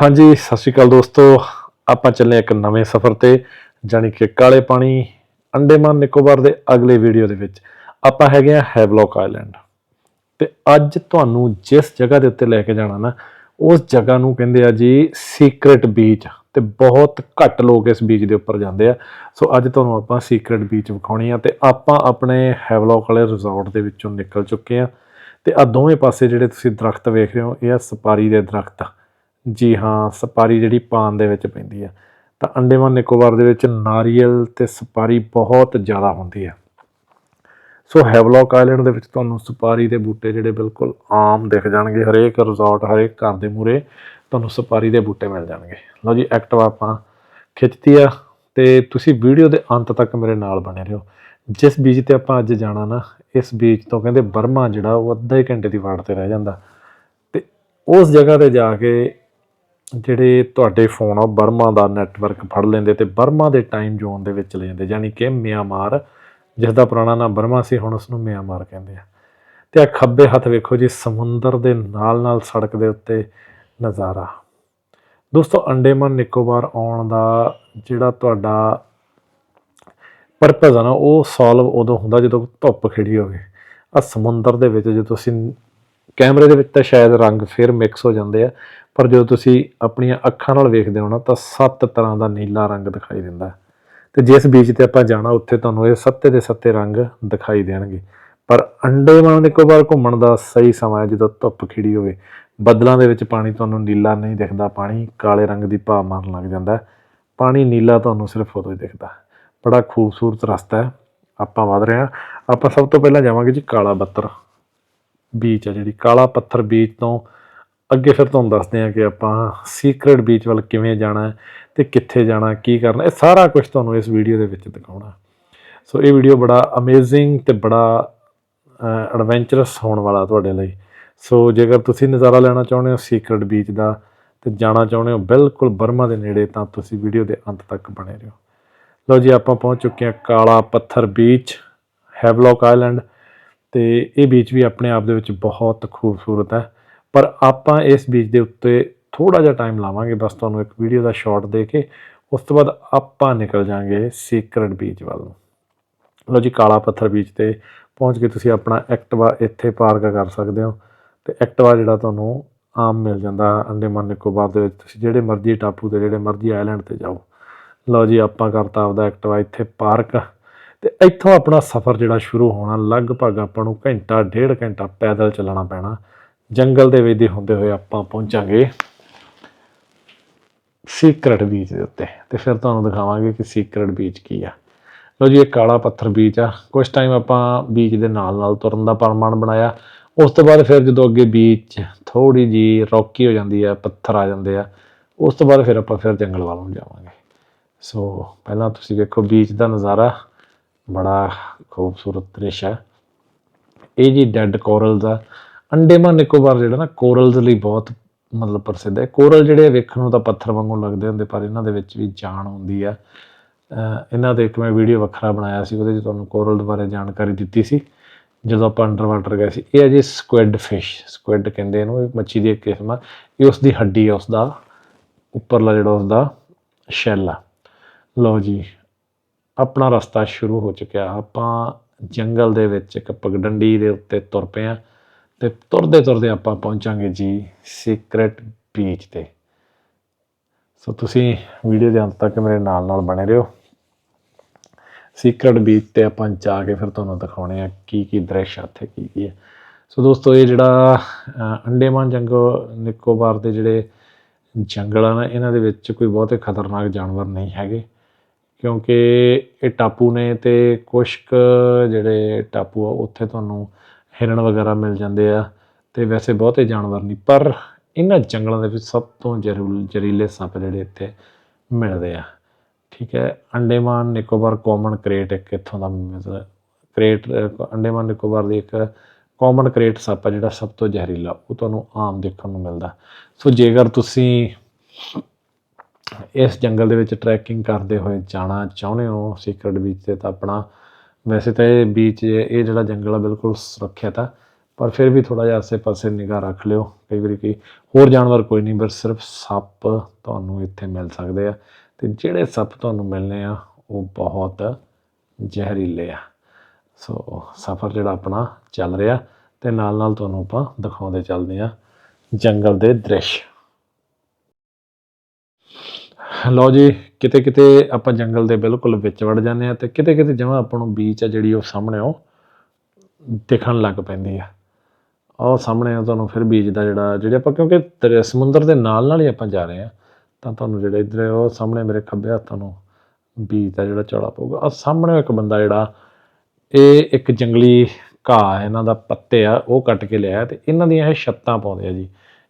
ਹਾਂਜੀ, ਸਤਿ ਸ਼੍ਰੀ ਅਕਾਲ ਦੋਸਤੋ। ਆਪਾਂ ਚੱਲੇ ਇੱਕ ਨਵੇਂ ਸਫ਼ਰ ਤੇ, ਜਾਣੀ ਕਿ ਕਾਲੇ ਪਾਣੀ, ਅੰਡੇਮਾਨ ਨਿਕੋਬਾਰ ਦੇ ਅਗਲੇ ਵੀਡੀਓ ਦੇ ਵਿੱਚ। ਆਪਾਂ ਹੈਗੇ ਆ ਹੈਵਲੌਕ ਆਈਲੈਂਡ। ਤੇ ਅੱਜ ਤੁਹਾਨੂੰ ਜਿਸ ਜਗ੍ਹਾ ਦੇ ਉੱਤੇ ਲੈ ਕੇ ਜਾਣਾ ਨਾ, ਉਸ ਜਗ੍ਹਾ ਨੂੰ ਕਹਿੰਦੇ ਆ ਜੀ ਸੀਕ੍ਰੇਟ ਬੀਚ ਤੇ ਬਹੁਤ ਘੱਟ ਲੋਕ ਇਸ ਬੀਚ ਦੇ ਉੱਪਰ ਜਾਂਦੇ ਆ। ਸੋ ਅੱਜ ਤੁਹਾਨੂੰ ਆਪਾਂ ਸੀਕ੍ਰੇਟ ਬੀਚ ਵਿਖਾਉਣੀ ਆ ਤੇ ਆਪਾਂ ਆਪਣੇ ਹੈਵਲੌਕ ਵਾਲੇ ਰਿਜ਼ੋਰਟ ਦੇ ਵਿੱਚੋਂ ਨਿਕਲ ਚੁੱਕੇ ਆ। ਤੇ ਆ ਦੋਵੇਂ ਪਾਸੇ ਜਿਹੜੇ ਤੁਸੀਂ ਦਰਖਤ ਵੇਖ ਰਹੇ ਹੋ, ਇਹ ਆ ਸਪਾਰੀ ਦੇ ਦਰਖਤ। ਜੀ ਹਾਂ, ਸੁਪਾਰੀ ਜਿਹੜੀ ਪਾਨ ਦੇ ਵਿੱਚ ਪੈਂਦੀ ਆ। ਤਾਂ ਅੰਡੇਮਾਨ ਨਿਕੋਬਾਰ ਦੇ ਵਿੱਚ ਨਾਰੀਅਲ ਤੇ ਸੁਪਾਰੀ ਬਹੁਤ ਜ਼ਿਆਦਾ ਹੁੰਦੀ ਆ। ਸੋ ਹੈਵਲੌਕ ਆਈਲੈਂਡ ਦੇ ਵਿੱਚ ਤੁਹਾਨੂੰ ਸੁਪਾਰੀ ਦੇ ਬੂਟੇ ਜਿਹੜੇ ਬਿਲਕੁਲ ਆਮ ਦਿਖ ਜਾਣਗੇ। ਹਰੇਕ ਰਿਜ਼ੋਰਟ, ਹਰੇਕ ਘਰ ਦੇ ਮੂਰੇ ਤੁਹਾਨੂੰ ਸੁਪਾਰੀ ਦੇ ਬੂਟੇ ਮਿਲ ਜਾਣਗੇ। ਲਓ ਜੀ, ਐਕਟਿਵਾ ਆਪਾਂ ਖਿੱਚਤੀ ਆ ਤੇ ਤੁਸੀਂ ਵੀਡੀਓ ਦੇ ਅੰਤ ਤੱਕ ਮੇਰੇ ਨਾਲ ਬਣੇ ਰਹੋ। ਜਿਸ ਬੀਚ ਤੇ ਆਪਾਂ ਅੱਜ ਜਾਣਾ ਨਾ, ਇਸ ਬੀਚ ਤੋਂ ਕਹਿੰਦੇ ਬਰਮਾ ਜਿਹੜਾ, ਉਹ ਅੱਧੇ ਘੰਟੇ ਦੀ ਵਾਟ ਤੇ ਰਹਿ ਜਾਂਦਾ। ਤੇ ਉਸ ਜਗ੍ਹਾ ਤੇ ਜਾ ਕੇ ਜਿਹੜੇ ਤੁਹਾਡੇ ਫੋਨ ਆ ਬਰਮਾ ਦਾ ਨੈਟਵਰਕ ਫੜ ਲੈਂਦੇ ਤੇ ਬਰਮਾ ਦੇ ਟਾਈਮ ਜ਼ੋਨ ਦੇ ਵਿੱਚ ਲੈ ਜਾਂਦੇ, ਯਾਨੀ ਕਿ ਮਿਆਂਮਾਰ ਜਿਸ ਦਾ ਪੁਰਾਣਾ ਨਾਮ ਬਰਮਾ ਸੀ, ਹੁਣ ਉਸ ਨੂੰ ਮਿਆਂਮਾਰ ਕਹਿੰਦੇ ਆ। ਤੇ ਆ ਖੱਬੇ ਹੱਥ ਵੇਖੋ ਜੀ, ਸਮੁੰਦਰ ਦੇ ਨਾਲ ਨਾਲ ਸੜਕ ਦੇ ਉੱਤੇ ਨਜ਼ਾਰਾ। ਦੋਸਤੋ, ਅੰਡੇਮਨ ਨਿਕੋਬਾਰ ਆਉਣ ਦਾ ਜਿਹੜਾ ਤੁਹਾਡਾ ਪਰਪਸ ਆ ਨਾ, ਉਹ ਸੋਲਵ ਉਦੋਂ ਹੁੰਦਾ ਜਦੋਂ ਧੁੱਪ ਖਿੜੀ ਹੋਵੇ। ਆ ਸਮੁੰਦਰ ਦੇ ਵਿੱਚ ਜਦੋਂ ਤੁਸੀਂ ਕੈਮਰੇ ਦੇ ਵਿੱਚ ਤਾਂ ਸ਼ਾਇਦ ਰੰਗ ਫਿਰ ਮਿਕਸ ਹੋ ਜਾਂਦੇ ਆ ਪਰ ਜਦੋਂ ਤੁਸੀਂ ਆਪਣੀਆਂ ਅੱਖਾਂ ਨਾਲ ਵੇਖਦੇ ਹੋ ਨਾ, ਤਾਂ ਸੱਤ ਤਰ੍ਹਾਂ ਦਾ ਨੀਲਾ ਰੰਗ ਦਿਖਾਈ ਦਿੰਦਾ ਹੈ। ਤੇ ਜਿਸ ਬੀਚ ਤੇ ਆਪਾਂ ਜਾਣਾ, ਉੱਥੇ ਤੁਹਾਨੂੰ ਇਹ ਸੱਤੇ ਦੇ ਸੱਤੇ ਰੰਗ ਦਿਖਾਈ ਦੇਣਗੇ। ਪਰ ਅੰਡੇਮਾਨ ਨਿਕੋਬਾਰ ਘੁੰਮਣ ਦਾ ਸਹੀ ਸਮਾਂ ਹੈ, ਜਦੋਂ ਧੁੱਪ ਖਿੜੀ ਹੋਵੇ। ਬੱਦਲਾਂ ਦੇ ਵਿੱਚ ਪਾਣੀ ਤੁਹਾਨੂੰ ਨੀਲਾ ਨਹੀਂ ਦਿਖਦਾ, ਪਾਣੀ ਕਾਲੇ ਰੰਗ ਦੀ ਭਾਅ ਮਾਰਨ ਲੱਗ ਜਾਂਦਾ ਪਾਣੀ ਨੀਲਾ ਤੁਹਾਨੂੰ ਸਿਰਫ ਉਦੋਂ ਹੀ ਦਿਖਦਾ ਬੜਾ ਖੂਬਸੂਰਤ ਰਸਤਾ ਹੈ। ਆਪਾਂ ਵਧ ਰਹੇ ਹਾਂ। ਆਪਾਂ ਸਭ ਤੋਂ ਪਹਿਲਾਂ ਜਾਵਾਂਗੇ ਜੀ ਕਾਲਾ ਬੱਤਰ ਬੀਚ ਹੈ ਜਿਹੜੀ। ਕਾਲਾ ਪੱਥਰ ਬੀਚ ਤੋਂ ਅੱਗੇ ਫਿਰ ਤੁਹਾਨੂੰ ਦੱਸਦੇ ਹਾਂ ਕਿ ਆਪਾਂ ਸੀਕ੍ਰੇਟ ਬੀਚ ਵੱਲ ਕਿਵੇਂ ਜਾਣਾ ਹੈ ਤੇ ਕਿੱਥੇ ਜਾਣਾ ਕੀ ਕਰਨਾ ਇਹ ਸਾਰਾ ਕੁਝ ਤੁਹਾਨੂੰ ਇਸ ਵੀਡੀਓ ਦੇ ਵਿੱਚ ਦਿਖਾਉਣਾ ਸੋ ਇਹ ਵੀਡੀਓ ਬੜਾ ਅਮੇਜ਼ਿੰਗ ਤੇ ਬੜਾ ਐਡਵੈਂਚਰਸ ਹੋਣ ਵਾਲਾ ਤੁਹਾਡੇ ਲਈ। ਸੋ ਜੇਕਰ ਤੁਸੀਂ ਨਜ਼ਾਰਾ ਲੈਣਾ ਚਾਹੁੰਦੇ ਹੋ ਸੀਕ੍ਰੇਟ ਬੀਚ ਦਾ ਤੇ ਜਾਣਾ ਚਾਹੁੰਦੇ ਹੋ ਬਿਲਕੁਲ ਬਰਮਾ ਦੇ ਨੇੜੇ, ਤਾਂ ਤੁਸੀਂ ਵੀਡੀਓ ਦੇ ਅੰਤ ਤੱਕ ਬਣੇ ਰਹੋ। ਲਓ ਜੀ, ਆਪਾਂ ਪਹੁੰਚ ਚੁੱਕੇ ਹਾਂ ਕਾਲਾ ਪੱਥਰ ਬੀਚ ਹੈਵਲੌਕ ਆਈਲੈਂਡ ਤੇ ਇਹ ਬੀਚ ਵੀ ਆਪਣੇ ਆਪ ਦੇ ਵਿੱਚ ਬਹੁਤ ਖੂਬਸੂਰਤ ਹੈ। ਪਰ ਆਪਾਂ ਇਸ ਬੀਚ ਦੇ ਉੱਤੇ ਥੋੜਾ ਜਿਹਾ ਟਾਈਮ ਲਾਵਾਂਗੇ, ਬਸ ਤੁਹਾਨੂੰ ਇੱਕ ਵੀਡੀਓ ਦਾ ਸ਼ਾਟ ਦੇ ਕੇ, ਉਸ ਤੋਂ ਬਾਅਦ ਆਪਾਂ ਨਿਕਲ ਜਾਾਂਗੇ ਸੀਕ੍ਰੇਟ ਬੀਚ ਵੱਲ ਨੂੰ। ਲਓ ਜੀ, ਕਾਲਾ ਪੱਥਰ ਬੀਚ ਤੇ ਪਹੁੰਚ ਕੇ ਤੁਸੀਂ ਆਪਣਾ ਐਕਟਿਵਾ ਇੱਥੇ ਪਾਰਕ ਕਰ ਸਕਦੇ ਹੋ ਤੇ ਐਕਟਿਵਾ ਜਿਹੜਾ ਤੁਹਾਨੂੰ ਆਮ ਮਿਲ ਜਾਂਦਾ ਅੰਡੇਮਾਨ ਨਿਕੋਬਾਰ ਦੇ ਵਿੱਚ। ਤੁਸੀਂ ਜਿਹੜੇ ਮਰਜ਼ੀ ਟਾਪੂ ਤੇ, ਜਿਹੜੇ ਮਰਜ਼ੀ ਆਈਲੈਂਡ ਤੇ ਜਾਓ। ਲਓ ਜੀ, ਆਪਾਂ ਕਰਤਾ ਆਪਦਾ ਐਕਟਿਵਾ ਇੱਥੇ ਪਾਰਕ। ਤੇ ਇੱਥੋਂ ਆਪਣਾ ਸਫ਼ਰ ਜਿਹੜਾ ਸ਼ੁਰੂ ਹੋਣਾ, ਲਗਭਗ ਆਪਾਂ ਨੂੰ ਘੰਟਾ, ਡੇਢ ਘੰਟਾ ਪੈਦਲ ਚੱਲਣਾ ਪੈਣਾ। ਜੰਗਲ ਦੇ ਵਿੱਚ ਦੇ ਹੁੰਦੇ ਹੋਏ ਆਪਾਂ ਪਹੁੰਚਾਂਗੇ ਸੀਕ੍ਰੇਟ ਬੀਚ ਦੇ ਉੱਤੇ। ਤੇ ਫਿਰ ਤੁਹਾਨੂੰ ਦਿਖਾਵਾਂਗੇ ਕਿ ਸੀਕ੍ਰੇਟ ਬੀਚ ਕੀ ਆ। ਲਓ ਜੀ, ਇਹ ਕਾਲਾ ਪੱਥਰ ਬੀਚ ਆ। ਕੁਝ ਟਾਈਮ ਆਪਾਂ ਬੀਚ ਦੇ ਨਾਲ ਨਾਲ ਤੁਰਨ ਦਾ ਪ੍ਰਮਾਣ ਬਣਾਇਆ। ਉਸ ਤੋਂ ਬਾਅਦ ਫਿਰ ਜਦੋਂ ਅੱਗੇ ਬੀਚ ਥੋੜੀ ਜੀ ਰੌਕੀ ਹੋ ਜਾਂਦੀ ਆ, ਪੱਥਰ ਆ ਜਾਂਦੇ ਆ, ਉਸ ਤੋਂ ਬਾਅਦ ਫਿਰ ਆਪਾਂ ਫਿਰ ਜੰਗਲ ਵੱਲ ਨੂੰ ਜਾਵਾਂਗੇ। ਸੋ ਪਹਿਲਾਂ ਤੁਸੀਂ ਵੇਖੋ ਬੀਚ ਦਾ ਨਜ਼ਾਰਾ। ਬੜਾ ਖੂਬਸੂਰਤ ਦ੍ਰਿਸ਼ ਹੈ ਇਹ ਜੀ ਡੈੱਡ ਕੋਰਲ ਦਾ ਅੰਡੇਮਾਨ ਨਿਕੋਬਾਰ ਜਿਹੜਾ ਨਾ ਕੋਰਲਸ ਲਈ ਬਹੁਤ ਮਤਲਬ ਪ੍ਰਸਿੱਧ ਹੈ। ਕੋਰਲ ਜਿਹੜੇ ਵੇਖਣ ਨੂੰ ਤਾਂ ਪੱਥਰ ਵਾਂਗੂ ਲੱਗਦੇ ਹੁੰਦੇ, ਪਰ ਇਹਨਾਂ ਦੇ ਵਿੱਚ ਵੀ ਜਾਨ ਹੁੰਦੀ ਆ। ਇਹਨਾਂ ਦੇ ਇੱਕ ਮੈਂ ਵੀਡੀਓ ਵੱਖਰਾ ਬਣਾਇਆ ਸੀ, ਉਹਦੇ 'ਚ ਤੁਹਾਨੂੰ ਕੋਰਲ ਦੇ ਬਾਰੇ ਜਾਣਕਾਰੀ ਦਿੱਤੀ ਸੀ। ਜਦੋਂ ਆਪਾਂ ਅੰਡਰ ਵਾਟਰ ਗਏ ਸੀ, ਇਹ ਹੈ ਜੀ ਸਕੁਇਡ ਫਿਸ਼ ਸਕੁਇਡ ਕਹਿੰਦੇ ਇਹਨੂੰ, ਇਹ ਮੱਛੀ ਦੀ ਇੱਕ ਕਿਸਮ ਆ। ਇਹ ਉਸ ਦੀ ਹੱਡੀ ਆ ਉਸ ਦਾ ਉੱਪਰਲਾ ਜਿਹੜਾ ਉਸ ਦਾ ਸ਼ੈਲ ਆ। ਲਓ ਜੀ, ਆਪਣਾ ਰਸਤਾ ਸ਼ੁਰੂ ਹੋ ਚੁੱਕਿਆ। ਆਪਾਂ ਜੰਗਲ ਦੇ ਵਿੱਚ ਇੱਕ ਪਗਡੰਡੀ ਦੇ ਉੱਤੇ ਤੁਰ ਪਏ ਆ। ਤੇ ਤੁਰਦੇ ਤੁਰਦੇ ਆਪਾਂ ਪਹੁੰਚਾਂਗੇ ਜੀ ਸੀਕ੍ਰੇਟ ਬੀਚ ਤੇ। ਸੋ ਤੁਸੀਂ ਵੀਡੀਓ ਦੇ ਅੰਤ ਤੱਕ ਮੇਰੇ ਨਾਲ ਨਾਲ ਬਣੇ ਰਹੋ। ਸੀਕ੍ਰੇਟ ਬੀਚ ਤੇ ਆਪਾਂ ਜਾ ਕੇ ਫਿਰ ਤੁਹਾਨੂੰ ਦਿਖਾਉਣੇ ਆ ਕੀ ਕੀ ਦ੍ਰਿਸ਼ ਆ ਇੱਥੇ, ਕੀ ਕੀ ਹੈ ਸੋ ਦੋਸਤੋ, ਇਹ ਜਿਹੜਾ ਅੰਡੇਮਾਨ ਜੰਗਲ ਨਿਕੋਬਾਰ ਦੇ ਜਿਹੜੇ ਜੰਗਲ ਆ ਨਾ, ਇਹਨਾਂ ਦੇ ਵਿੱਚ ਕੋਈ ਬਹੁਤੇ ਖਤਰਨਾਕ ਜਾਨਵਰ ਨਹੀਂ ਹੈਗੇ। ਕਿਉਂਕਿ ਇਹ ਟਾਪੂ ਨੇ ਤੇ ਕੁਸ਼ਕ ਜਿਹੜੇ ਟਾਪੂ ਆ, ਉੱਥੇ ਤੁਹਾਨੂੰ ਹਿਰਨ ਵਗੈਰਾ ਮਿਲ ਜਾਂਦੇ ਆ ਤੇ ਵੈਸੇ ਬਹੁਤੇ ਜਾਨਵਰ ਨਹੀਂ, ਪਰ ਇਹਨਾਂ ਜੰਗਲਾਂ ਦੇ ਵਿੱਚ ਸਭ ਤੋਂ ਜ਼ਰੂਰ ਜ਼ਰੀਲੇ ਸੱਪ ਜਿਹੜੇ ਇੱਥੇ ਮਿਲਦੇ ਆ। ਠੀਕ ਹੈ, ਅੰਡੇਮਾਨ ਨਿਕੋਬਾਰ ਕਾਮਨ ਕ੍ਰੇਟ ਇੱਕ ਇੱਥੋਂ ਦਾ ਮਤਲਬ ਕ੍ਰੇਟ, ਅੰਡੇਮਾਨ ਨਿਕੋਬਾਰ ਦੀ ਇੱਕ ਕਾਮਨ ਕ੍ਰੇਟ ਸੱਪ ਆ ਜਿਹੜਾ ਸਭ ਤੋਂ ਜ਼ਹਿਰੀਲਾ, ਉਹ ਤੁਹਾਨੂੰ ਆਮ ਦੇਖਣ ਨੂੰ ਮਿਲਦਾ। ਸੋ ਜੇਕਰ ਤੁਸੀਂ ਇਸ ਜੰਗਲ ਦੇ ਵਿੱਚ ਟਰੈਕਿੰਗ ਕਰਦੇ ਹੋਏ ਜਾਣਾ ਚਾਹੁੰਦੇ ਹੋ ਸੀਕ੍ਰੇਟ ਬੀਚ ਤੇ ਤਾਂ ਆਪਣਾ ਵੈਸੇ ਤਾਂ ਇਹ ਬੀਚ ਇਹ ਜਿਹੜਾ ਜੰਗਲ ਆ ਬਿਲਕੁਲ ਸੁਰੱਖਿਅਤ ਆ, ਪਰ ਫਿਰ ਵੀ ਥੋੜਾ ਜਿਹਾ ਆਸੇ-ਪਾਸੇ ਨਿਗਾਹ ਰੱਖ ਲਿਓ। ਕਈ ਵਾਰੀ ਕੀ ਹੋਰ ਜਾਨਵਰ ਕੋਈ ਨਹੀਂ ਪਰ ਸਿਰਫ ਸੱਪ ਤੁਹਾਨੂੰ ਇੱਥੇ ਮਿਲ ਸਕਦੇ ਆ ਤੇ ਜਿਹੜੇ ਸੱਪ ਤੁਹਾਨੂੰ ਮਿਲਨੇ ਆ, ਉਹ ਬਹੁਤ ਜ਼ਹਿਰੀਲੇ ਆ। ਸੋ ਸਫ਼ਰ ਜਿਹੜਾ ਆਪਣਾ ਚੱਲ ਰਿਹਾ ਤੇ ਨਾਲ ਨਾਲ ਤੁਹਾਨੂੰ ਆਪਾਂ ਦਿਖਾਉਂਦੇ ਚੱਲਦੇ ਆ ਜੰਗਲ ਦੇ ਦ੍ਰਿਸ਼। ਲਓ ਜੀ, ਕਿਤੇ ਕਿਤੇ ਆਪਾਂ ਜੰਗਲ ਦੇ ਬਿਲਕੁਲ ਵਿੱਚ ਵੜ ਜਾਂਦੇ ਆ ਤੇ ਕਿਤੇ ਕਿਤੇ ਜਿਵੇਂ ਆਪਾਂ ਨੂੰ ਬੀਚ ਆ ਜਿਹੜੀ ਉਹ ਸਾਹਮਣੇ ਉਹ ਦਿਖਣ ਲੱਗ ਪੈਂਦੀ ਆ। ਉਹ ਸਾਹਮਣੇ ਆ ਤੁਹਾਨੂੰ ਫਿਰ ਬੀਚ ਦਾ ਜਿਹੜਾ, ਜਿਹੜੇ ਆਪਾਂ ਕਿਉਂਕਿ ਦਰ- ਸਮੁੰਦਰ ਦੇ ਨਾਲ ਨਾਲ ਹੀ ਆਪਾਂ ਜਾ ਰਹੇ ਆ ਤਾਂ ਤੁਹਾਨੂੰ ਜਿਹੜਾ ਇੱਧਰ ਉਹ ਸਾਹਮਣੇ ਮੇਰੇ ਖੱਬੇ ਹੱਥ ਨੂੰ ਬੀਜ ਦਾ ਜਿਹੜਾ ਚੌੜਾ ਪਊਗਾ। ਆ ਸਾਹਮਣੇ ਇੱਕ ਬੰਦਾ ਜਿਹੜਾ, ਇਹ ਇੱਕ ਜੰਗਲੀ ਘਾਹ ਇਹਨਾਂ ਦਾ ਪੱਤੇ ਆ, ਉਹ ਕੱਟ ਕੇ ਲਿਆਇਆ ਤੇ ਇਹਨਾਂ ਦੀਆਂ ਇਹ ਛੱਤਾਂ ਪਾਉਂਦੇ ਆ ਜੀ।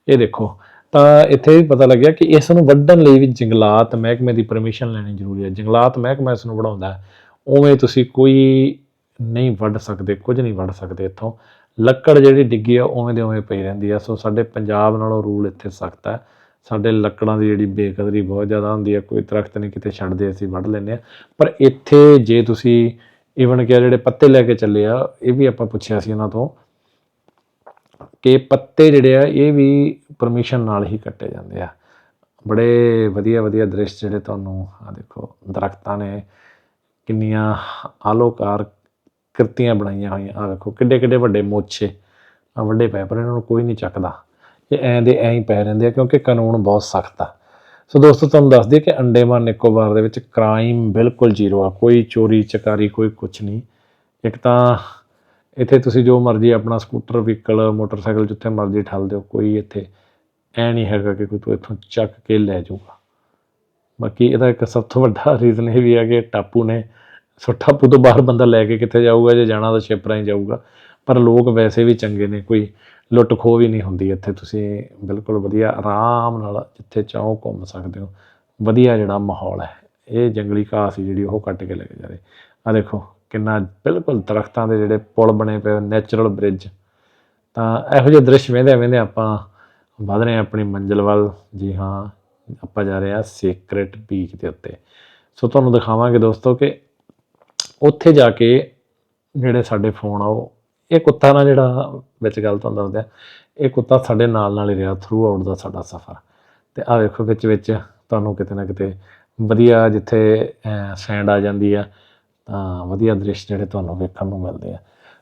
ਇਹ ਦੇਖੋ ਤਾਂ ਇੱਥੇ ਵੀ ਪਤਾ ਲੱਗਿਆ ਕਿ ਇਸ ਨੂੰ ਵੱਢਣ ਲਈ ਵੀ ਜੰਗਲਾਤ ਮਹਿਕਮੇ ਦੀ ਪਰਮਿਸ਼ਨ ਲੈਣੀ ਜ਼ਰੂਰੀ ਹੈ। ਜੰਗਲਾਤ ਮਹਿਕਮਾ ਇਸ ਨੂੰ ਬਣਾਉਂਦਾ ਉਵੇਂ ਤੁਸੀਂ ਕੋਈ ਨਹੀਂ ਵੱਢ ਸਕਦੇ, ਕੁਝ ਨਹੀਂ ਵੱਢ ਸਕਦੇ ਇੱਥੋਂ। ਲੱਕੜ ਜਿਹੜੀ ਡਿੱਗੀ ਆ, ਉਵੇਂ ਦੇ ਉਵੇਂ ਪਈ ਰਹਿੰਦੀ ਆ। ਸੋ ਸਾਡੇ ਪੰਜਾਬ ਨਾਲੋਂ ਰੂਲ ਇੱਥੇ ਸਖਤ ਹੈ। ਸਾਡੇ ਲੱਕੜਾਂ ਦੀ ਜਿਹੜੀ ਬੇਕਦਰੀ ਬਹੁਤ ਜ਼ਿਆਦਾ ਹੁੰਦੀ ਹੈ ਕੋਈ ਦਰਖਤ ਨਹੀਂ ਕਿਤੇ ਛੱਡਦੇ, ਅਸੀਂ ਵੱਢ ਲੈਂਦੇ ਆ। ਪਰ ਇੱਥੇ ਜੇ ਤੁਸੀਂ ਈਵਨ ਕਿ ਆਹ ਜਿਹੜੇ ਪੱਤੇ ਲੈ ਕੇ ਚੱਲੇ ਆ, ਇਹ ਵੀ ਆਪਾਂ ਪੁੱਛਿਆ ਸੀ ਇਹਨਾਂ ਤੋਂ। ਕਿ ਪੱਤੇ ਜਿਹੜੇ ਆ, ਇਹ ਵੀ ਪਰਮਿਸ਼ਨ ਨਾਲ ਹੀ ਕੱਟੇ ਜਾਂਦੇ ਆ। ਬੜੇ ਵਧੀਆ ਵਧੀਆ ਦ੍ਰਿਸ਼ ਜਿਹੜੇ ਤੁਹਾਨੂੰ ਆ ਦੇਖੋ, ਦਰਖਤਾਂ ਨੇ, ਕਿੰਨੀਆਂ ਆਲੋਕਾਰ ਕਿਰਤੀਆਂ ਬਣਾਈਆਂ ਹੋਈਆਂ। ਆ ਵੇਖੋ ਕਿੱਡੇ ਕਿੱਡੇ ਵੱਡੇ ਮੋਛੇ ਆ ਵੱਡੇ ਪੈ ਪਰ ਇਹਨਾਂ ਨੂੰ ਕੋਈ ਨਹੀਂ ਚੱਕਦਾ। ਇਹ ਐਂ ਦੇ ਐਂ ਹੀ ਪੈ ਰਹਿੰਦੇ ਆ, ਕਿਉਂਕਿ ਕਾਨੂੰਨ ਬਹੁਤ ਸਖਤ ਆ। ਸੋ ਦੋਸਤੋ, ਤੁਹਾਨੂੰ ਦੱਸ ਦਈਏ ਕਿ ਅੰਡੇਮਾਨ ਨਿਕੋਬਾਰ ਦੇ ਵਿੱਚ ਕ੍ਰਾਈਮ ਬਿਲਕੁਲ ਜ਼ੀਰੋ ਆ। ਕੋਈ ਚੋਰੀ, ਚਕਾਰੀ, ਕੋਈ ਕੁਝ ਨਹੀਂ। ਇੱਕ ਤਾਂ ਇੱਥੇ ਤੁਸੀਂ ਜੋ ਮਰਜ਼ੀ ਆਪਣਾ ਸਕੂਟਰ, ਵਹੀਕਲ, ਮੋਟਰਸਾਈਕਲ ਜਿੱਥੇ ਮਰਜ਼ੀ ਠੱਲ ਦਿਓ, ਕੋਈ ਇੱਥੇ ਐ ਨਹੀਂ ਹੈਗਾ ਕਿ ਕੋਈ ਤੂੰ ਇੱਥੋਂ ਚੱਕ ਕੇ ਲੈ ਜਾਊਗਾ। ਬਾਕੀ ਇਹਦਾ ਇੱਕ ਸਭ ਤੋਂ ਵੱਡਾ ਰੀਜ਼ਨ ਇਹ ਵੀ ਹੈ ਕਿ ਟਾਪੂ ਨੇ ਸੋ ਟਾਪੂ ਤੋਂ ਬਾਹਰ ਬੰਦਾ ਲੈ ਕੇ ਕਿੱਥੇ ਜਾਊਗਾ ਜੇ ਜਾਣਾ ਤਾਂ ਸ਼ਿਪ ਰਾਹੀਂ ਜਾਊਗਾ, ਪਰ ਲੋਕ ਵੈਸੇ ਵੀ ਚੰਗੇ ਨੇ, ਕੋਈ ਲੁੱਟ ਖੋਹ ਵੀ ਨਹੀਂ ਹੁੰਦੀ ਇੱਥੇ। ਤੁਸੀਂ ਬਿਲਕੁਲ ਵਧੀਆ ਆਰਾਮ ਨਾਲ ਜਿੱਥੇ ਚਾਹੋ ਘੁੰਮ ਸਕਦੇ ਹੋ। ਵਧੀਆ ਜਿਹੜਾ ਮਾਹੌਲ ਹੈ, ਇਹ ਜੰਗਲੀ ਘਾਹ ਸੀ ਜਿਹੜੀ ਉਹ ਕੱਟ ਕੇ ਲੈ ਕੇ ਜਾ ਰਹੇ। ਆ ਦੇਖੋ ਕਿੰਨਾ ਬਿਲਕੁਲ ਦਰਖਤਾਂ ਦੇ ਜਿਹੜੇ ਪੁਲ ਬਣੇ ਪਏ ਨੈਚੁਰਲ ਬ੍ਰਿਜ ਤਾਂ ਇਹੋ ਜਿਹੇ ਦ੍ਰਿਸ਼ ਵੇਂਦੇ ਵੇਂਦੇ ਆਪਾਂ ਵਧ ਰਹੇ ਹਾਂ ਆਪਣੀ ਮੰਜ਼ਿਲ ਵੱਲ। ਜੀ ਹਾਂ, ਆਪਾਂ ਜਾ ਰਹੇ ਹਾਂ ਸੀਕ੍ਰੇਟ ਬੀਚ ਦੇ ਉੱਤੇ। ਸੋ ਤੁਹਾਨੂੰ ਦਿਖਾਵਾਂਗੇ ਦੋਸਤੋ ਕਿ ਉੱਥੇ ਜਾ ਕੇ ਜਿਹੜੇ ਸਾਡੇ ਫੋਨ ਆ, ਉਹ ਇਹ ਕੁੱਤਾ ਨਾ ਜਿਹੜਾ, ਵਿੱਚ ਗੱਲ ਤੁਹਾਨੂੰ ਦੱਸਦਿਆ ਇਹ ਕੁੱਤਾ ਸਾਡੇ ਨਾਲ ਨਾਲ ਹੀ ਰਿਹਾ ਥਰੂ ਆਊਟ ਦਾ ਸਾਡਾ ਸਫ਼ਰ। ਤੇ ਆ ਵੇਖੋ ਵਿੱਚ ਵਿੱਚ ਤੁਹਾਨੂੰ ਕਿਤੇ ਨਾ ਕਿਤੇ ਵਧੀਆ ਜਿੱਥੇ ਸੈਂਡ ਆ ਜਾਂਦੀ ਆ। ਤਾਂ ਵਧੀਆ ਦ੍ਰਿਸ਼ ਜਿਹੜੇ ਤੁਹਾਨੂੰ ਵੇਖਣ ਨੂੰ ਮਿਲਦੇ ਆ।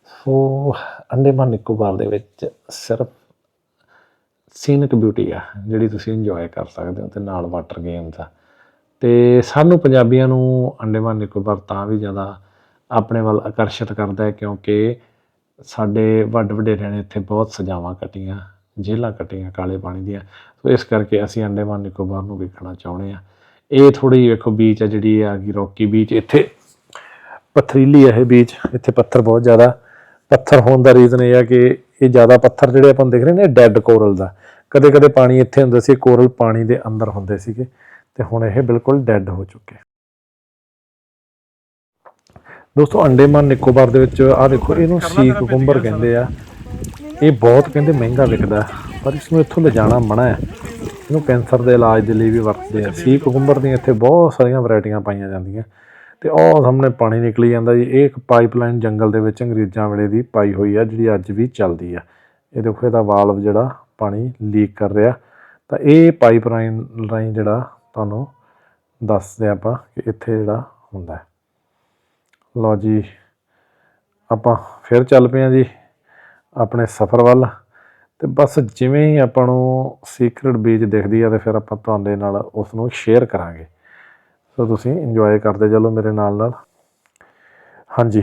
ਸੋ ਅੰਡੇਮਾਨ ਨਿਕੋਬਾਰ ਦੇ ਵਿੱਚ ਸਿਰਫ ਸੀਨਿਕ ਬਿਊਟੀ ਆ, ਜਿਹੜੀ ਤੁਸੀਂ ਇੰਜੋਏ ਕਰ ਸਕਦੇ ਹੋ ਤੇ ਨਾਲ ਵਾਟਰ ਗੇਮਸ ਆ ਤੇ ਸਾਨੂੰ ਪੰਜਾਬੀਆਂ ਨੂੰ ਅੰਡੇਮਾਨ ਨਿਕੋਬਾਰ ਤਾਂ ਵੀ ਜ਼ਿਆਦਾ ਆਪਣੇ ਵੱਲ ਆਕਰਸ਼ਿਤ ਕਰਦਾ ਹੈ ਕਿਉਂਕਿ ਸਾਡੇ ਵੱਡ ਵਡੇਰਿਆਂ ਨੇ ਇੱਥੇ ਬਹੁਤ ਸਜ਼ਾਵਾਂ ਕੱਟੀਆਂ ਜੇਲ੍ਹਾਂ ਕੱਟੀਆਂ ਕਾਲੇ ਪਾਣੀ ਦੀਆਂ। ਸੋ ਇਸ ਕਰਕੇ ਅਸੀਂ ਅੰਡੇਮਾਨ ਨਿਕੋਬਾਰ ਨੂੰ ਵੇਖਣਾ ਚਾਹੁੰਦੇ ਆ ਇਹ ਥੋੜੀ ਵੇਖੋ ਬੀਚ ਆ ਜਿਹੜੀ ਆ ਗਈ, ਰੌਕੀ ਬੀਚ ਇੱਥੇ। ਪਥਰੀਲੀ ਹੈ ਇਹ ਬੀਚ ਇੱਥੇ ਪੱਥਰ ਬਹੁਤ ਜ਼ਿਆਦਾ। ਪੱਥਰ ਹੋਣ ਦਾ ਰੀਜ਼ਨ ਇਹ ਆ ਕਿ ਇਹ ਜ਼ਿਆਦਾ ਪੱਥਰ ਜਿਹੜੇ ਆਪਾਂ ਦੇਖ ਰਹੇ ਨੇ ਡੈੱਡ ਕੋਰਲ ਦਾ। ਕਦੇ ਕਦੇ ਪਾਣੀ ਇੱਥੇ ਹੁੰਦਾ ਸੀ, ਕੋਰਲ ਪਾਣੀ ਦੇ ਅੰਦਰ ਹੁੰਦੇ ਸੀਗੇ, ਤੇ ਹੁਣ ਇਹ ਬਿਲਕੁਲ ਡੈੱਡ ਹੋ ਚੁੱਕੇ ਦੋਸਤੋ, ਅੰਡੇਮਾਨ ਨਿਕੋਬਾਰ ਦੇ ਵਿੱਚ ਆਹ ਦੇਖੋ, ਇਹਨੂੰ ਸੀ ਕੁਕੁੰਬਰ ਕਹਿੰਦੇ ਆ। ਇਹ ਬਹੁਤ ਕਹਿੰਦੇ ਮਹਿੰਗਾ ਵਿਕਦਾ, ਪਰ ਇਸ ਨੂੰ ਇੱਥੋਂ ਲਿਜਾਣਾ ਮਨਾ ਹੈ। ਇਹਨੂੰ ਕੈਂਸਰ ਦੇ ਇਲਾਜ ਦੇ ਲਈ ਵੀ ਵਰਤਦੇ ਆ। ਸੀ ਕੁਕੁੰਬਰ ਦੀਆਂ ਇੱਥੇ ਬਹੁਤ ਸਾਰੀਆਂ ਵੈਰਾਈਟੀਆਂ ਪਾਈਆਂ ਜਾਂਦੀਆਂ। ਤੇ ਉਹ ਸਾਹਮਣੇ ਪਾਣੀ ਨਿਕਲੀ ਜਾਂਦਾ ਜੀ। ਇਹ ਇੱਕ ਪਾਈਪਲਾਈਨ ਜੰਗਲ ਦੇ ਵਿੱਚ ਅੰਗਰੇਜ਼ਾਂ ਵੇਲੇ ਦੀ ਪਾਈ ਹੋਈ ਆ, ਜਿਹੜੀ ਅੱਜ ਵੀ ਚੱਲਦੀ ਆ। ਇਹ ਦੇਖੋ ਇਹਦਾ ਵਾਲਵ ਜਿਹੜਾ ਪਾਣੀ ਲੀਕ ਕਰ ਰਿਹਾ। ਤਾਂ ਇਹ ਪਾਈਪਲਾਈਨ ਰਾਹੀਂ ਜਿਹੜਾ ਤੁਹਾਨੂੰ ਦੱਸਦੇ ਆਪਾਂ ਕਿ ਇੱਥੇ ਜਿਹੜਾ ਹੁੰਦਾ ਹੈ। ਲਓ ਜੀ, ਆਪਾਂ ਫਿਰ ਚੱਲ ਪਏ ਹਾਂ ਜੀ ਆਪਣੇ ਸਫ਼ਰ ਵੱਲ। ਤੇ ਬਸ ਜਿਵੇਂ ਹੀ ਆਪਾਂ ਨੂੰ ਸੀਕ੍ਰੇਟ ਬੀਜ ਦਿਖਦੀ ਆ ਤੇ ਫਿਰ ਆਪਾਂ ਤੁਹਾਡੇ ਨਾਲ ਉਸ ਨੂੰ ਸ਼ੇਅਰ ਕਰਾਂਗੇ। ਸੋ ਤੁਸੀਂ ਇੰਜੋਏ ਕਰਦੇ ਚੱਲੋ ਮੇਰੇ ਨਾਲ ਨਾਲ। ਹਾਂਜੀ।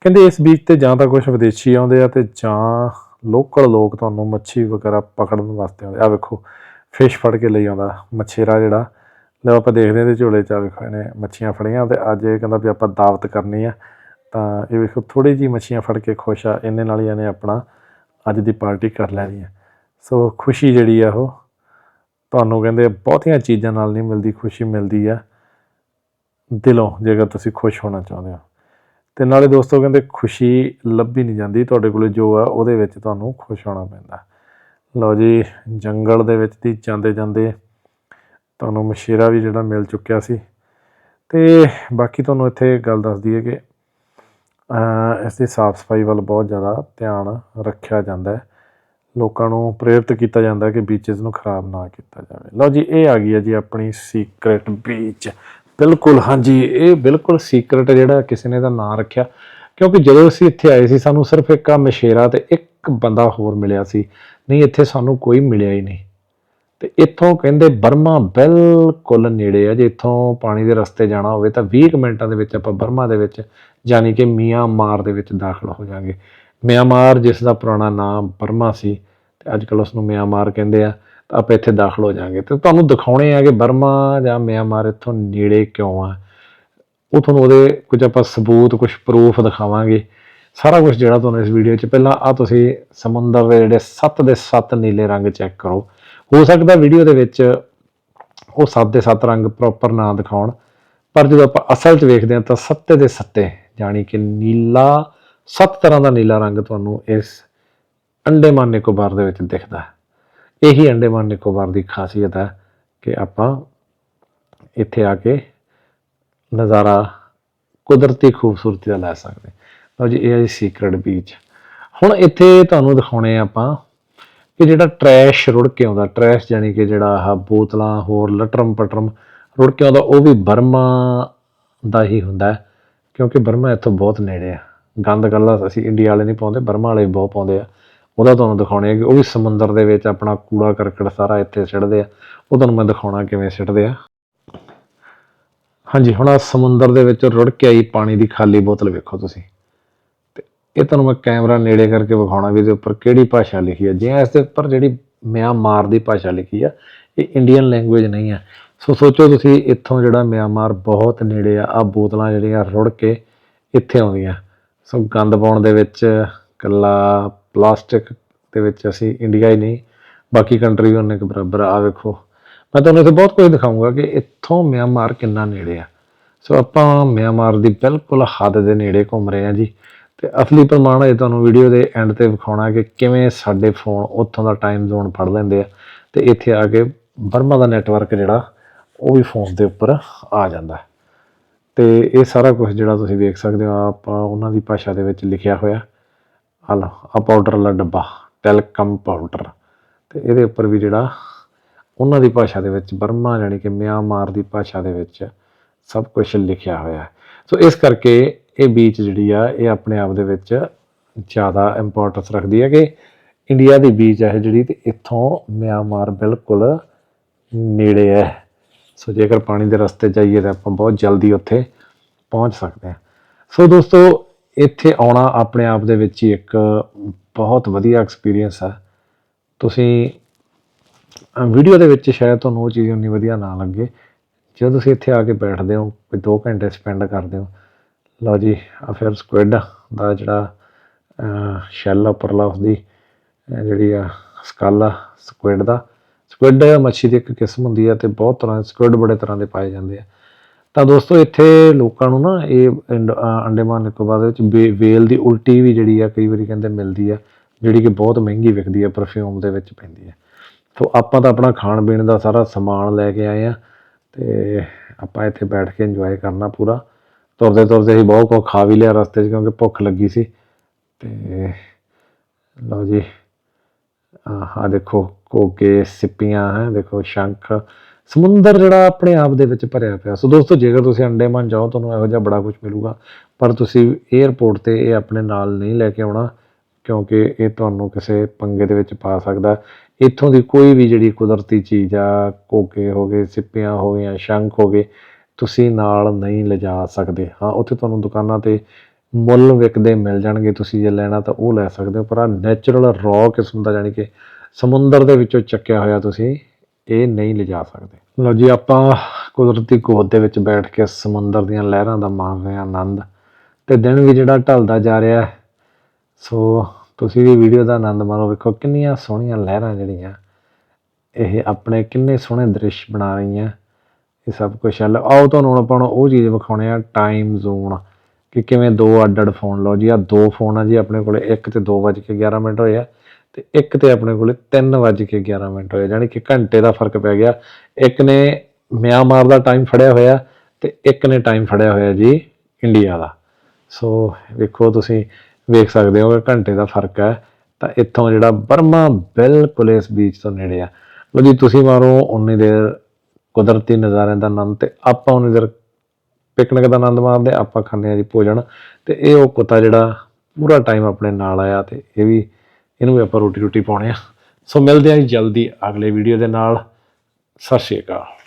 ਕਹਿੰਦੇ ਇਸ ਬੀਚ ਤੇ ਜਾਂ ਤਾਂ ਕੁਝ ਵਿਦੇਸ਼ੀ ਆਉਂਦੇ ਆ ਤੇ ਜਾਂ ਲੋਕਲ ਲੋਕ ਤੁਹਾਨੂੰ ਮੱਛੀ ਵਗੈਰਾ ਪਕੜਨ ਵਾਸਤੇ ਆਉਂਦੇ ਆ। ਵੇਖੋ ਫਿਸ਼ ਫੜ ਕੇ ਲਈ ਆਉਂਦਾ ਮਛੇਰਾ ਜਿਹੜਾ। ਲਓ ਆਪਾਂ ਦੇਖਦੇ ਹਾਂ ਇਹਦੇ ਝੋਲੇ 'ਚ ਆ ਵੇਖੋ, ਇਹਨੇ ਮੱਛੀਆਂ ਫੜੀਆਂ ਤੇ ਅੱਜ ਇਹ ਕਹਿੰਦਾ ਵੀ ਆਪਾਂ ਦਾਵਤ ਕਰਨੀ ਆ। ਤਾਂ ਇਹ ਵੇਖੋ ਥੋੜੀ ਜੀ ਮੱਛੀਆਂ ਫੜ ਕੇ ਖੁਸ਼ ਆ, ਇਹਨੇ ਨਾਲ ਹੀ ਇਹਨੇ ਆਪਣਾ ਅੱਜ ਦੀ ਪਾਰਟੀ ਕਰ ਲੈਣੀ ਆ। ਸੋ ਖੁਸ਼ੀ ਜਿਹੜੀ ਆ ਉਹ ਤੁਹਾਨੂੰ ਕਹਿੰਦੇ ਬਹੁਤੀਆਂ ਚੀਜ਼ਾਂ ਨਾਲ ਨਹੀਂ ਮਿਲਦੀ, ਖੁਸ਼ੀ ਮਿਲਦੀ ਆ। ਦਿਲੋਂ, ਜੇਕਰ ਤੁਸੀਂ ਖੁਸ਼ ਹੋਣਾ ਚਾਹੁੰਦੇ ਹੋ। ਤੇ ਨਾਲੇ ਦੋਸਤੋ ਕਹਿੰਦੇ, ਖੁਸ਼ੀ ਲੱਭੀ ਨਹੀਂ ਜਾਂਦੀ, ਤੁਹਾਡੇ ਕੋਲ ਜੋ ਆ, ਉਹਦੇ ਵਿੱਚ ਤੁਹਾਨੂੰ ਖੁਸ਼ ਹੋਣਾ ਪੈਂਦਾ। ਲਓ ਜੀ, ਜੰਗਲ ਦੇ ਵਿੱਚ ਦੀ ਜਾਂਦੇ ਜਾਂਦੇ ਤੁਹਾਨੂੰ ਮਸ਼ੀਰਾ ਵੀ ਜਿਹੜਾ ਮਿਲ ਚੁੱਕਿਆ ਸੀ। ਤੇ ਬਾਕੀ ਤੁਹਾਨੂੰ ਇੱਥੇ ਗੱਲ ਦੱਸ ਦਈਏ ਕਿ ਇਸ ਦੀ ਸਾਫ਼ ਸਫ਼ਾਈ ਵੱਲ ਬਹੁਤ ਜ਼ਿਆਦਾ ਧਿਆਨ ਰੱਖਿਆ ਜਾਂਦਾ ਹੈ। ਲੋਕਾਂ ਨੂੰ ਪ੍ਰੇਰਿਤ ਕੀਤਾ ਜਾਂਦਾ ਕਿ ਬੀਚਸ ਨੂੰ ਖਰਾਬ ਨਾ ਕੀਤਾ ਜਾਵੇ। ਲਓ ਜੀ, ਇਹ ਆ ਗਈ ਹੈ ਜੀ ਆਪਣੀ ਸੀਕ੍ਰੇਟ ਬੀਚ ਬਿਲਕੁਲ, ਹਾਂਜੀ, ਇਹ ਬਿਲਕੁਲ ਸੀਕ੍ਰੇਟ ਜਿਹੜਾ ਕਿਸੇ ਨੇ ਦਾ ਨਾਂ ਰੱਖਿਆ। ਕਿਉਂਕਿ ਜਦੋਂ ਅਸੀਂ ਇੱਥੇ ਆਏ ਸੀ, ਸਾਨੂੰ ਸਿਰਫ ਇੱਕ ਆ ਮਸ਼ੇਰਾ ਤੇ ਇੱਕ ਬੰਦਾ ਹੋਰ ਮਿਲਿਆ ਸੀ। ਨਹੀਂ, ਇੱਥੇ ਸਾਨੂੰ ਕੋਈ ਮਿਲਿਆ ਹੀ ਨਹੀਂ। ਤੇ ਇੱਥੋਂ ਕਹਿੰਦੇ ਬਰਮਾ ਬਿਲਕੁਲ ਨੇੜੇ ਆ। ਜੇ ਇੱਥੋਂ ਪਾਣੀ ਦੇ ਰਸਤੇ ਜਾਣਾ ਹੋਵੇ ਤਾਂ 20 ਕੁ ਮਿੰਟਾਂ ਦੇ ਵਿੱਚ ਆਪਾਂ ਬਰਮਾ ਦੇ ਵਿੱਚ, ਯਾਨੀ ਕਿ ਮੀਆਂ ਮਾਰ ਦੇ ਵਿੱਚ ਦਾਖਲ ਹੋ ਜਾਾਂਗੇ। ਮਿਆਂਮਾਰ, ਜਿਸ ਦਾ ਪੁਰਾਣਾ ਨਾਮ ਬਰਮਾ ਸੀ, ਤੇ ਅੱਜ ਕੱਲ੍ਹ ਉਸ ਨੂੰ ਮਿਆਂਮਾਰ ਕਹਿੰਦੇ ਆ, ਤਾਂ ਆਪਾਂ ਇੱਥੇ ਦਾਖਲ ਹੋ ਜਾਾਂਗੇ। ਤੇ ਤੁਹਾਨੂੰ ਦਿਖਾਉਣੇ ਆ ਕਿ ਬਰਮਾ ਜਾਂ ਮਿਆਂਮਾਰ ਇੱਥੋਂ ਨੇੜੇ ਕਿਉਂ ਆ। ਉਹ ਤੁਹਾਨੂੰ ਉਹਦੇ ਕੁਝ ਆਪਾਂ ਸਬੂਤ, ਕੁਝ ਪ੍ਰੂਫ ਦਿਖਾਵਾਂਗੇ। ਸਾਰਾ ਕੁਝ ਜਿਹੜਾ ਤੁਹਾਨੂੰ ਇਸ ਵੀਡੀਓ 'ਚ ਪਹਿਲਾਂ ਆ ਤੁਸੀਂ ਸਮੁੰਦਰ ਦੇ ਜਿਹੜੇ ਸੱਤ ਦੇ ਸੱਤ ਨੀਲੇ ਰੰਗ ਚੈੱਕ ਕਰੋ। ਹੋ ਸਕਦਾ ਵੀਡੀਓ ਦੇ ਵਿੱਚ ਉਹ ਸੱਤ ਦੇ ਸੱਤ ਰੰਗ ਪ੍ਰੋਪਰ ਨਾ ਦਿਖਾਉਣ, ਪਰ ਜਦੋਂ ਆਪਾਂ ਅਸਲ 'ਚ ਵੇਖਦੇ ਹਾਂ ਤਾਂ ਸੱਤੇ ਦੇ ਸੱਤੇ, ਜਾਣੀ ਕਿ ਨੀਲਾ ਸੱਤ ਤਰ੍ਹਾਂ ਦਾ ਨੀਲਾ ਰੰਗ ਤੁਹਾਨੂੰ ਇਸ ਅੰਡੇਮਾਨ ਨਿਕੋਬਾਰ ਦੇ ਵਿੱਚ ਦਿਖਦਾ ਹੈ। ਇਹੀ ਅੰਡੇਮਾਨ ਨਿਕੋਬਾਰ ਦੀ ਖਾਸੀਅਤ ਹੈ ਕਿ ਆਪਾਂ ਇੱਥੇ ਆ ਕੇ ਨਜ਼ਾਰਾ ਕੁਦਰਤੀ ਖੂਬਸੂਰਤੀ ਦਾ ਲੈ ਸਕਦੇ ਲਓ ਜੀ, ਇਹ ਹੈ ਜੀ ਸੀਕ੍ਰੇਟ ਬੀਚ ਹੁਣ ਇੱਥੇ ਤੁਹਾਨੂੰ ਦਿਖਾਉਣੇ ਆਪਾਂ ਕਿ ਜਿਹੜਾ ਟਰੈਸ਼ ਰੁੜ ਕੇ ਆਉਂਦਾ ਟਰੈਸ਼ ਜਾਨੀ ਕਿ ਜਿਹੜਾ ਆਹ ਬੋਤਲਾਂ, ਹੋਰ ਲਟਰਮ ਪਟਰਮ ਰੁੜ ਕੇ ਆਉਂਦਾ, ਉਹ ਵੀ ਬਰਮਾ ਦਾ ਹੀ ਹੁੰਦਾ ਕਿਉਂਕਿ ਬਰਮਾ ਇੱਥੋਂ ਬਹੁਤ ਨੇੜੇ ਆ। ਗੰਦ ਗੱਲਾਂ ਅਸੀਂ ਇੰਡੀਆ ਵਾਲੇ ਨਹੀਂ ਪਾਉਂਦੇ, ਬਰਮਾ ਵਾਲੇ ਬਹੁਤ ਪਾਉਂਦੇ ਆ। ਉਹਦਾ ਤੁਹਾਨੂੰ ਦਿਖਾਉਣੇ ਆ ਕਿ ਉਹ ਵੀ ਸਮੁੰਦਰ ਦੇ ਵਿੱਚ ਆਪਣਾ ਕੂੜਾ ਕਰਕਟ ਸਾਰਾ ਇੱਥੇ ਸਿੱਟਦੇ ਆ। ਉਹ ਤੁਹਾਨੂੰ ਮੈਂ ਦਿਖਾਉਣਾ ਕਿਵੇਂ ਸਿੱਟਦੇ ਆ। ਹਾਂਜੀ, ਹੁਣ ਆ ਸਮੁੰਦਰ ਦੇ ਵਿੱਚ ਰੁੜ ਕੇ ਆਈ ਪਾਣੀ ਦੀ ਖਾਲੀ ਬੋਤਲ ਵੇਖੋ ਤੁਸੀਂ। ਤੇ ਇਹ ਤੁਹਾਨੂੰ ਮੈਂ ਕੈਮਰਾ ਨੇੜੇ ਕਰਕੇ ਵਿਖਾਉਣਾ ਵੀ ਇਹਦੇ ਉੱਪਰ ਕਿਹੜੀ ਭਾਸ਼ਾ ਲਿਖੀ ਹੈ ਜੇ ਇਸ ਦੇ ਉੱਪਰ ਜਿਹੜੀ ਮਿਆਂਮਾਰ ਦੀ ਭਾਸ਼ਾ ਲਿਖੀ ਆ, ਇਹ ਇੰਡੀਅਨ ਲੈਂਗੁਏਜ ਨਹੀਂ ਆ। ਸੋ ਸੋਚੋ ਤੁਸੀਂ ਇੱਥੋਂ ਜਿਹੜਾ ਮਿਆਂਮਾਰ ਬਹੁਤ ਨੇੜੇ ਆ ਆ ਬੋਤਲਾਂ ਜਿਹੜੀਆਂ ਰੁੜ ਕੇ ਇੱਥੇ ਆਉਂਦੀਆਂ। ਸੋ ਗੰਦ ਪਾਉਣ ਦੇ ਵਿੱਚ ਕੱਲਾ ਪਲਾਸਟਿਕ ਦੇ ਵਿੱਚ ਅਸੀਂ ਇੰਡੀਆ ਹੀ ਨਹੀਂ, ਬਾਕੀ ਕੰਟਰੀ ਵੀ ਉਹਨੇ ਬਰਾਬਰ ਆ ਵੇਖੋ। ਮੈਂ ਤੁਹਾਨੂੰ ਇੱਥੇ ਬਹੁਤ ਕੁਝ ਦਿਖਾਊਂਗਾ ਕਿ ਇੱਥੋਂ ਮਿਆਂਮਾਰ ਕਿੰਨਾ ਨੇੜੇ ਆ। ਸੋ ਆਪਾਂ ਮਿਆਂਮਾਰ ਦੀ ਬਿਲਕੁਲ ਹੱਦ ਦੇ ਨੇੜੇ ਘੁੰਮ ਰਹੇ ਹਾਂ ਜੀ। ਤੇ ਅਸਲੀ ਪ੍ਰਮਾਣ ਇਹ ਤੁਹਾਨੂੰ ਵੀਡੀਓ ਦੇ ਐਂਡ ਤੇ ਵਿਖਾਉਣਾ ਕਿ ਕਿਵੇਂ ਸਾਡੇ ਫੋਨ ਉੱਥੋਂ ਦਾ ਟਾਈਮ ਜ਼ੋਨ ਫੜ ਲੈਂਦੇ ਆ। ਤੇ ਇੱਥੇ ਆ ਕੇ ਬਰਮਾ ਦਾ ਨੈਟਵਰਕ ਜਿਹੜਾ, ਉਹ ਵੀ ਫੋਨ ਦੇ ਉੱਪਰ ਆ ਜਾਂਦਾ। ਤੇ ਇਹ ਸਾਰਾ ਕੁਝ ਜਿਹੜਾ ਤੁਸੀਂ ਵੇਖ ਸਕਦੇ ਹੋ, ਆਪਾਂ ਉਹਨਾਂ ਦੀ ਭਾਸ਼ਾ ਦੇ ਵਿੱਚ ਲਿਖਿਆ ਹੋਇਆ। ਆ ਲਓ ਆ ਪਾਊਡਰ ਵਾਲਾ ਡੱਬਾ ਟੈਲਕਮ ਪਾਊਡਰ ਤੇ ਇਹਦੇ ਉੱਪਰ ਵੀ ਜਿਹੜਾ ਉਹਨਾਂ ਦੀ ਭਾਸ਼ਾ ਦੇ ਵਿੱਚ, ਬਰਮਾ ਜਾਣੀ ਕਿ ਮਿਆਂਮਾਰ ਦੀ ਭਾਸ਼ਾ ਦੇ ਵਿੱਚ ਸਭ ਕੁਝ ਲਿਖਿਆ ਹੋਇਆ ਹੈ। ਸੋ ਇਸ ਕਰਕੇ ਇਹ ਬੀਚ ਜਿਹੜੀ ਆ, ਇਹ ਆਪਣੇ ਆਪ ਦੇ ਵਿੱਚ ਜ਼ਿਆਦਾ ਇੰਪੋਰਟੈਂਸ ਰੱਖਦੀ ਹੈ ਕਿ ਇੰਡੀਆ ਦੀ ਬੀਚ ਹੈ ਜਿਹੜੀ ਤੇ ਇੱਥੋਂ ਮਿਆਂਮਾਰ ਬਿਲਕੁਲ ਨੇੜੇ ਹੈ। ਸੋ ਜੇਕਰ ਪਾਣੀ ਦੇ ਰਸਤੇ ਜਾਈਏ ਤਾਂ ਆਪਾਂ ਬਹੁਤ ਜਲਦੀ ਉੱਥੇ ਪਹੁੰਚ ਸਕਦੇ ਹਾਂ। ਸੋ ਦੋਸਤੋ, ਇੱਥੇ ਆਉਣਾ ਆਪਣੇ ਆਪ ਦੇ ਵਿੱਚ ਹੀ ਇੱਕ ਬਹੁਤ ਵਧੀਆ ਐਕਸਪੀਰੀਅੰਸ ਆ ਤੁਸੀਂ ਵੀਡੀਓ ਦੇ ਵਿੱਚ ਸ਼ਾਇਦ ਤੁਹਾਨੂੰ ਉਹ ਚੀਜ਼ ਉਨੀ ਵਧੀਆ ਨਾ ਲੱਗੇ। ਜਦੋਂ ਤੁਸੀਂ ਇੱਥੇ ਆ ਕੇ ਬੈਠਦੇ ਹੋ, ਕੋਈ 2 ਘੰਟੇ ਸਪੈਂਡ ਕਰਦੇ ਹੋ, ਲਓ ਜੀ ਆ ਫਿਰ ਸਕੁਇਡ ਦਾ ਜਿਹੜਾ ਸ਼ੈਲ ਉੱਪਰਲਾ, ਉਸਦੀ ਜਿਹੜੀ ਆ ਸਕਲ ਆ ਸਕੁਇਡ ਦਾ। ਸਕੁਇਡ ਮੱਛੀ ਦੀ ਇੱਕ ਕਿਸਮ ਹੁੰਦੀ ਆ ਤੇ ਬਹੁਤ ਤਰ੍ਹਾਂ ਦੇ ਸਕੁਇਡ ਬੜੇ ਤਰ੍ਹਾਂ ਦੇ ਪਾਏ ਜਾਂਦੇ ਆ। ਤਾਂ ਦੋਸਤੋ, ਇੱਥੇ ਲੋਕਾਂ ਨੂੰ ਨਾ ਇਹ ਇੰਡ- ਅੰਡੇਮਾਨ ਨਿਕੋਬਾਰ ਦੇ ਵਿੱਚ ਵੇ- ਵੇਲ ਦੀ ਉਲਟੀ ਵੀ ਜਿਹੜੀ ਆ ਕਈ ਵਾਰੀ ਕਹਿੰਦੇ ਮਿਲਦੀ ਆ, ਜਿਹੜੀ ਕਿ ਬਹੁਤ ਮਹਿੰਗੀ ਵਿਕਦੀ ਆ ਪਰਫਿਊਮ ਦੇ ਵਿੱਚ ਪੈਂਦੀ ਆ। ਸੋ ਆਪਾਂ ਤਾਂ ਆਪਣਾ ਖਾਣ ਪੀਣ ਦਾ ਸਾਰਾ ਸਮਾਨ ਲੈ ਕੇ ਆਏ ਆ ਤੇ ਆਪਾਂ ਇੱਥੇ ਬੈਠ ਕੇ ਇੰਜੋਏ ਕਰਨਾ ਪੂਰਾ। ਤੁਰਦੇ ਤੁਰਦੇ ਅਸੀਂ ਬਹੁਤ ਕੁਝ ਖਾ ਵੀ ਲਿਆ ਰਸਤੇ 'ਚ ਕਿਉਂਕਿ ਭੁੱਖ ਲੱਗੀ ਸੀ ਤੇ ਲਓ ਜੀ ਆਹ ਦੇਖੋ, ਕੋਕੇ, ਸਿੱਪੀਆਂ, ਹੈ, ਦੇਖੋ, ਸ਼ੰਖ। ਸਮੁੰਦਰ ਜਿਹੜਾ ਆਪਣੇ ਆਪ ਦੇ ਵਿੱਚ ਭਰਿਆ ਪਿਆ। ਸੋ ਦੋਸਤੋ, ਜੇਕਰ ਤੁਸੀਂ ਅੰਡੇਮਾਨ ਜਾਓ, ਤੁਹਾਨੂੰ ਇਹੋ ਜਿਹਾ ਬੜਾ ਕੁਝ ਮਿਲੂਗਾ। ਪਰ ਤੁਸੀਂ 에ਅਰਪੋਰਟ ਤੇ ਇਹ ਆਪਣੇ ਨਾਲ ਨਹੀਂ ਲੈ ਕੇ ਆਉਣਾ, ਕਿਉਂਕਿ ਇਹ ਤੁਹਾਨੂੰ ਕਿਸੇ ਪੰਗੇ ਦੇ ਵਿੱਚ ਪਾ ਸਕਦਾ ਇੱਥੋਂ ਦੀ ਕੋਈ ਵੀ ਜਿਹੜੀ ਕੁਦਰਤੀ ਚੀਜ਼ ਆ, ਕੋਕੇ ਹੋ ਗਏ, ਸਿੱਪੀਆਂ ਹੋ ਗਈਆਂ, ਸ਼ੰਖ ਹੋ ਗਏ, ਤੁਸੀਂ ਨਾਲ ਨਹੀਂ ਲਿਜਾ ਸਕਦੇ। ਹਾਂ, ਉੱਥੇ ਤੁਹਾਨੂੰ ਦੁਕਾਨਾਂ ਤੇ ਮੁੱਲ ਵਿਕਦੇ ਮਿਲ ਜਾਣਗੇ, ਤੁਸੀਂ ਜੇ ਲੈਣਾ ਤਾਂ ਉਹ ਲੈ ਸਕਦੇ ਹੋ, ਪਰ ਆ ਨੈਚੁਰਲ ਰॉ ਕਿਸਮ ਦਾ ਜਾਨੀ ਕਿ ਸਮੁੰਦਰ ਦੇ ਵਿੱਚੋਂ ਚੱਕਿਆ ਹੋਇਆ ਤੁਸੀਂ ਇਹ ਨਹੀਂ ਲਿਜਾ ਸਕਦੇ। ਲਓ ਜੀ, ਆਪਾਂ ਕੁਦਰਤੀ ਗੋਦ ਦੇ ਵਿੱਚ ਬੈਠ ਕੇ ਸਮੁੰਦਰ ਦੀਆਂ ਲਹਿਰਾਂ ਦਾ ਮਾਣ ਰਹੇ ਹਾਂ, ਆਨੰਦ। ਤੇ ਦਿਨ ਵੀ ਜਿਹੜਾ ਢਲਦਾ ਜਾ ਰਿਹਾ ਹੈ, ਸੋ ਤੁਸੀਂ ਵੀ ਵੀਡੀਓ ਦਾ ਆਨੰਦ ਮਾਣੋ। ਵੇਖੋ ਕਿੰਨੀਆਂ ਸੋਹਣੀਆਂ ਲਹਿਰਾਂ ਜਿਹੜੀਆਂ, ਇਹ ਆਪਣੇ ਕਿੰਨੇ ਸੋਹਣੇ ਦ੍ਰਿਸ਼ ਬਣਾ ਰਹੀਆਂ। ਇਹ ਸਭ ਕੁਝ ਹੈ। ਆਓ ਤੁਹਾਨੂੰ ਹੁਣ ਆਪਾਂ ਨੂੰ ਉਹ ਚੀਜ਼ ਵਿਖਾਉਣੇ ਆ ਟਾਈਮ ਜ਼ੋਨ ਕਿ ਕਿਵੇਂ ਦੋ ਅੱਡ ਅੱਡ ਫੋਨ ਲਓ ਜੀ ਆ ਦੋ ਫੋਨ ਆ ਜੀ ਆਪਣੇ ਕੋਲੇ, ਇੱਕ ਤੇ 2:11 ਮਿੰਟ ਹੋਏ ਆ ਤੇ ਇੱਕ ਤੇ ਆਪਣੇ ਕੋਲੇ 3:11 ਮਿੰਟ ਹੋਏ ਜਾਨੀ ਕਿ ਘੰਟੇ ਦਾ ਫ਼ਰਕ ਪੈ ਗਿਆ। ਇੱਕ ਨੇ ਮਿਆਂਮਾਰ ਦਾ ਟਾਈਮ ਫੜਿਆ ਹੋਇਆ ਤੇ ਇੱਕ ਨੇ ਟਾਈਮ ਫੜਿਆ ਹੋਇਆ ਜੀ ਇੰਡੀਆ ਦਾ। ਸੋ ਵੇਖੋ ਤੁਸੀਂ, ਵੇਖ ਸਕਦੇ ਹੋ ਕਿ ਘੰਟੇ ਦਾ ਫ਼ਰਕ ਹੈ। ਤਾਂ ਇੱਥੋਂ ਜਿਹੜਾ ਬਰਮਾ ਬਿਲਕੁਲ ਇਸ ਬੀਚ ਤੋਂ ਨੇੜੇ ਆ। ਲਓ ਜੀ, ਤੁਸੀਂ ਮਾਰੋ ਉਨੀ ਦੇਰ ਕੁਦਰਤੀ ਨਜ਼ਾਰਿਆਂ ਦਾ ਆਨੰਦ ਤੇ ਆਪਾਂ ਉਨੀ ਦੇਰ ਪਿਕਨਿਕ ਦਾ ਆਨੰਦ ਮਾਣਦੇ, ਆਪਾਂ ਖਾਂਦੇ ਆ ਜੀ ਭੋਜਨ। ਤੇ ਇਹ ਉਹ ਕੁੱਤਾ ਜਿਹੜਾ ਪੂਰਾ ਟਾਈਮ ਆਪਣੇ ਨਾਲ ਆਇਆ ਤੇ ਇਹ ਵੀ, ਇਹਨੂੰ ਵੀ ਆਪਾਂ ਰੋਟੀ ਰੋਟੀ ਪਾਉਣੇ ਆ ਸੋ ਮਿਲਦੇ ਆ ਜੀ ਜਲਦੀ ਅਗਲੇ ਵੀਡੀਓ ਦੇ ਨਾਲ। ਸਤਿ ਸ਼੍ਰੀ ਅਕਾਲ।